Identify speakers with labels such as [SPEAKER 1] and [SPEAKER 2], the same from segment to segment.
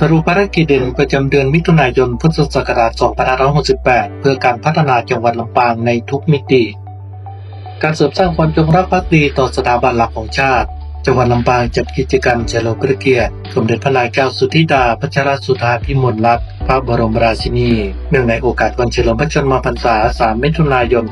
[SPEAKER 1] สรุปภารกิจเด่นประจำเดือนมิถุนายนพุทธศักราช 2568 เพื่อการพัฒนาจังหวัดลำปางในทุกมิติ การเสริมสร้างความจงรักภักดีต่อสถาบันหลักของชาติ จังหวัดลำปางจัดกิจกรรมเฉลิมพระเกียรติ สมเด็จพระนางเจ้าสุธิดาพัชรสุธาพิมลรัตน์พระบรมราชินี เนื่องในโอกาสวันเฉลิมพระชนมพรรษา 3 มิถุนายน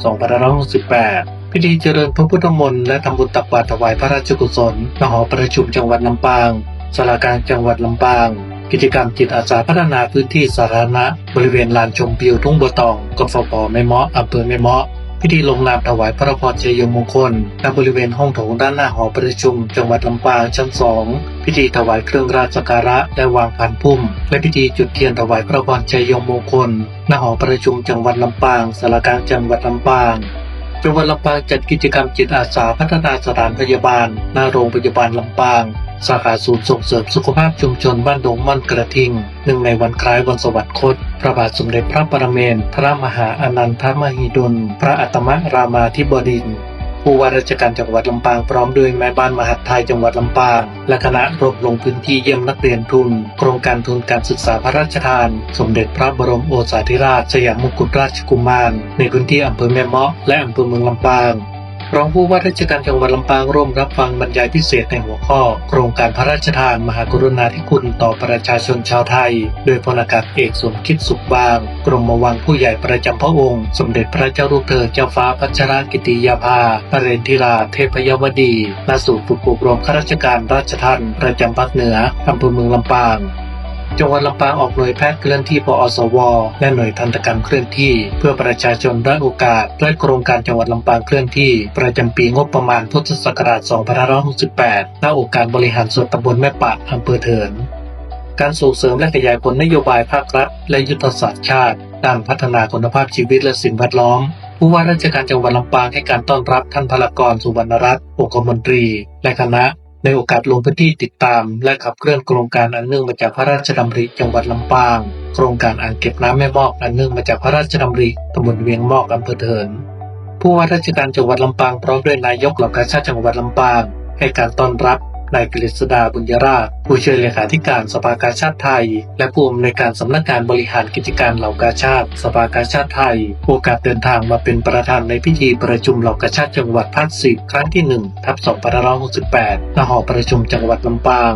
[SPEAKER 1] 2568พิธีเจริญพระพุทธมนต์และทำบุญตักบาตรถวายพระราชกุศลณหอประชุมจังหวัดลำปางสารกลางจังหวัดลำปาง กิจกรรมจิตอาสาพัฒนาพื้นที่สาธารณะ บริเวณลานชมวิวทุ่งบัวตองกฟผแม่เมาะอำเภอแม่เมาะพิธีลงนามถวายพระพรชัยมงคลณบริเวณห้องโถงด้านหน้าหอประชุม จังหวัดลำปางชั้นสองพิธีถวายเครื่องราชกการะและวางพันพุ่ม และพิธีจุดเทียนถวายพระพรชัยมงคลณหอประชุมจังหวัดลำปางสารกลางจังหวัดลำปางจังหวัดลำปางจัดกิจกรรมจิตอาสาพัฒนาสถานพยาบาลหน้าโรงพยาบาลลำปาง สาขาศูนย์ส่งเสริมสุขภาพชุมชนบ้านดงม่อนกระทิงหนึ่งในวันคล้ายวันสวรรคต พระบาทสมเด็จพระปรเมนทรพระมหาอนันทมหิดล พระอัตมรามาธิบดิน ผู้ว่าราชการจังหวัดลำปางพร้อมด้วยแม่บ้านมหาดไทยจังหวัดลำปาง และคณะรวบลงพื้นที่เยี่ยมนักเรียนทุน โครงการทุนการศึกษาพระราชทาน สมเด็จพระบรมโอษาธิราชสยามมงกุฎราชกุมาร ในพื้นที่อำเภอแม่เมาะและอำเภอเมืองลำปาง รองผู้ว่าราชการจังหวัดลำปางร่วมรับฟังบรรยายพิเศษในหัวข้อ โครงการพระราชทานมหากรุณาธิคุณต่อประชาชนชาวไทย โดยพลอากาศเอกสมคิดสุขบาง กรมวังผู้ใหญ่ประจำพระองค์ สมเด็จพระเจ้าลูกเธอเจ้าฟ้าพัชรกิติยาภาพรเรนธิราเทพยวดีณศูนย์ฝึกอบรมข้าราชการราชทัณฑ์ประจำภาคเหนืออำเภอเมืองลำปาง จังหวัดลำปางออกหน่วยแพทย์เคลื่อนที่ปอสว และหน่วยทันตกรรมเคลื่อนที่ เพื่อประชาชนได้โอกาสและโครงการจังหวัดลำปางเคลื่อนที่ ประจำปีงบประมาณพุทธศักราช 2568ณองค์การบริหารส่วนตำบลแม่ปะอำเภอเถินการส่งเสริมและขยายผลนโยบายภาครัฐ และยุทธศาสตร์ชาติ ด้านพัฒนาคุณภาพชีวิตและสิ่งแวดล้อม ผู้ว่าราชการจังหวัดลำปางให้การต้อนรับท่านพลากรสุวรรณรัตน์องคมนตรี และคณะ ในโอกาสลงพื้นที่ติดตาม และขับเคลื่อนโครงการอันเนื่องมาจากพระราชดำริจังหวัดลำปาง โครงการอ่างเก็บน้ำแม่มอกอันเนื่องมาจากพระราชดำริตำบลเวียงมอกอำเภอเถิน ผู้ว่าราชการจังหวัดลำปางพร้อมด้วยนายกเหล่ากาชาติจังหวัดลำปาง ให้การต้อนรับ นายกฤษดาบุญยราช ผู้ช่วยเลขาธิการสภากาชาติไทย และผู้อำนวยการสำนักงานบริหารกิจการเหล่ากาชาติ สภากาชาติไทยโอกาสเดินทางมาเป็นประธานในพิธีประชุมเหล่ากาชาติจังหวัดภาคสิบครั้งที่1ทับ2568ณหอประชุมจังหวัดลำปาง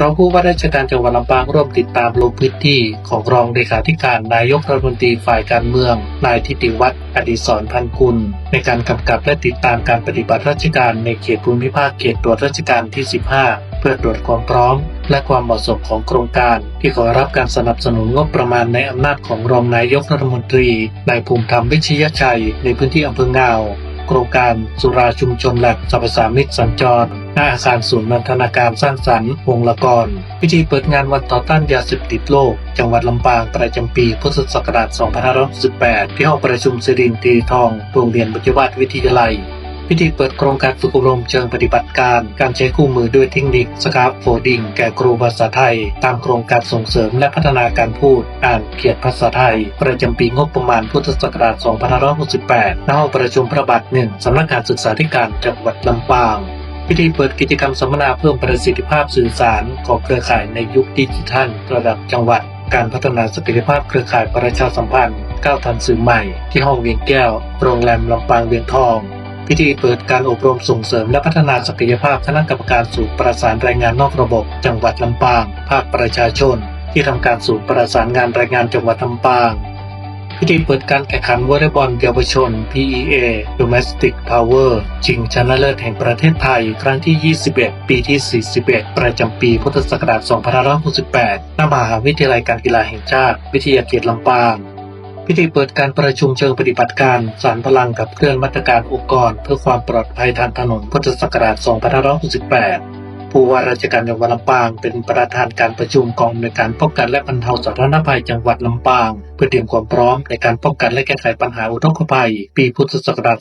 [SPEAKER 1] รองผู้ว่าราชการจังหวัดลำปางร่วมติดตามลงพื้นที่ของรองเลขาธิการนายกรัฐมนตรีฝ่ายการเมือง นายทิติวัฒน์อดิศรพันกุล ในการกำกับและติดตามการปฏิบัติราชการในเขตภูมิภาคเขตตรวจราชการที่ 15 เพื่อตรวจความพร้อม และความเหมาะสมของโครงการ ที่ขอรับการสนับสนุนงบประมาณในอำนาจของรองนายกรัฐมนตรีนายภูมิธรรมวิชยชัย ในพื้นที่อำเภองาว โครงการสุราชุมชนแลบสรรพสามิตสัญจร หน้าอาคารศูนย์นันทนาการสร้างสรรค์วงละกร พิธีเปิดงานวันต่อต้านยาเสพติดโลก จังหวัดลำปางประจำปีพุทธศักราช 2568ที่ห้องประชุมสิรินทรีทองโรงเรียนปัจจุบันวิทยาลัย พิธีเปิดโครงการฝึกอบรมเชิงปฏิบัติการ การใช้คู่มือด้วยเทคนิคสครับโฟดิงแก่ครูภาษาไทย ตามโครงการส่งเสริมและพัฒนาการพูด อ่านเขียนภาษาไทย ประจำปีงบประมาณพุทธศักราช 2568 ณ ห้องประชุมพระบาทหนึ่งสำนักงานศึกษาธิการจังหวัดลำปางพิธีเปิดกิจกรรมสัมมนาเพิ่มประสิทธิภาพสื่อสารของเครือข่ายในยุคดิจิทัลระดับจังหวัด การพัฒนาศักยภาพเครือข่ายประชาสัมพันธ์ก้าวทันสื่อใหม่ ที่ห้องเวียงแก้ว โรงแรมลำปางเวียงทอง พิธีเปิดการอบรมส่งเสริมและพัฒนาศักยภาพคณะกรรมการศูนย์ประสานแรายงานนอกระบบ จังหวัดลำปาง ภาคประชาชน ที่ทำการศูนย์ประสานงานแรายงานจังหวัดลำปาง พิธีเปิดการแข่งขันวอลเลย์บอลเยาวชน PEA Domestic Power ชิงชนะเลิศแห่งประเทศไทย ครั้งที่ 21 ปีที่ 41 ประจำปีพุทธศักราช 2568ณมหาวิทยาลัยการกีฬาแห่งชาติ วิทยาเขตลำปาง พิธีเปิดการประชุมเชิงปฏิบัติการสารพลังกับเคลื่อนมาตรการองค์กร เพื่อความปลอดภัยทางถนนพุทธศักราช 2568 ผู้ว่าราชการจังหวัดลำปาง เป็นประธานการประชุมกองในการป้องกันและบรรเทาสาธารณภัยจังหวัดลำปาง เพื่อเตรียมความพร้อมในการป้องกันและแก้ไขปัญหาอุทกภัย ปีพุทธศักราช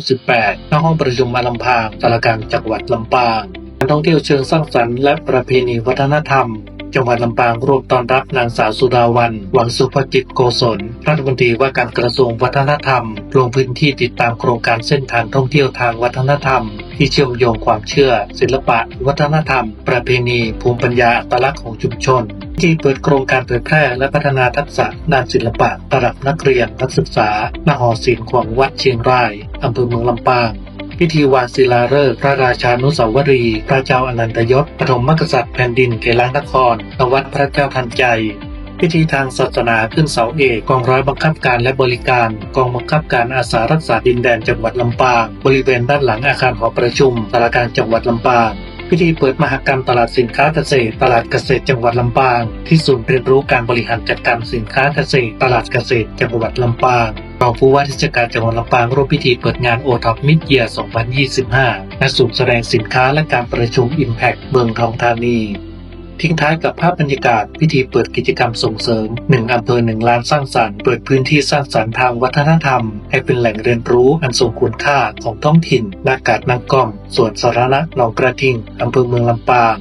[SPEAKER 1] 2568ณห้องประชุมมาลำพางสารกางจังหวัดลำปางการท่องเที่ยวเชิงสร้างสรรค์และประเพณีวัฒนธรรม จังหวัดลำปางร่วมต้อนรับนางสาวสุดาวัน หวังสุภจิตโกศลรัฐมนตรีว่าการกระทรวงวัฒนธรรม ลงพื้นที่ติดตามโครงการเส้นทางท่องเที่ยวทางวัฒนธรรม ที่เชื่อมโยงความเชื่อ ศิลปะ วัฒนธรรม ประเพณี ภูมิปัญญาอัตลักษณ์ของชุมชนที่เปิดโครงการเผยแพร่และพัฒนาทักษะด้านศิลปะระดับนักเรียนนักศึกษาณหอศิลป์ของวัดเชียงรายอำเภอเมืองลำปาง พิธีวางศิลาฤกษ์พระราชานุสาวรีย์พระเจ้าอนันตยศปฐมมกษัตริย์แผ่นดินเกล้านครณวัดพระเจ้าทันใจ พิธีทางศาสนาขึ้นเสาเอกกองร้อยบังคับการและบริการ กองบังคับการอาสารักษาดินแดนจังหวัดลำปางบริเวณด้านหลังอาคารหอประชุมสารการจังหวัดลำปางพิธีเปิดมหกรรมตลาดสินค้าเกษตร ตลาดเกษตรจังหวัดลำปาง ที่ศูนย์เรียนรู้การบริหารจัดการสินค้าเกษตร ตลาดเกษตรจังหวัดลำปาง รองผู้ว่าราชการจังหวัดลำปางร่วมพิธีเปิดงานโอท็อปมิดเยีย2025และศูนย์แสดงสินค้าและการประชุม Impact เมืองทองธานี ทิ้งท้ายกับภาพบรรยากาศพิธีเปิดกิจกรรมส่งเสริมหนึ่งอำเภอหนึ่งล้านสร้างสรรค์ เปิดพื้นที่สร้างสรรค์ทางวัฒนธรรม ให้เป็นแหล่งเรียนรู้อันทรงคุณค่าของท้องถิ่นนากาศนางก้อมสวนสาธารณะหนองกระทิงอำเภอเมืองลำปาง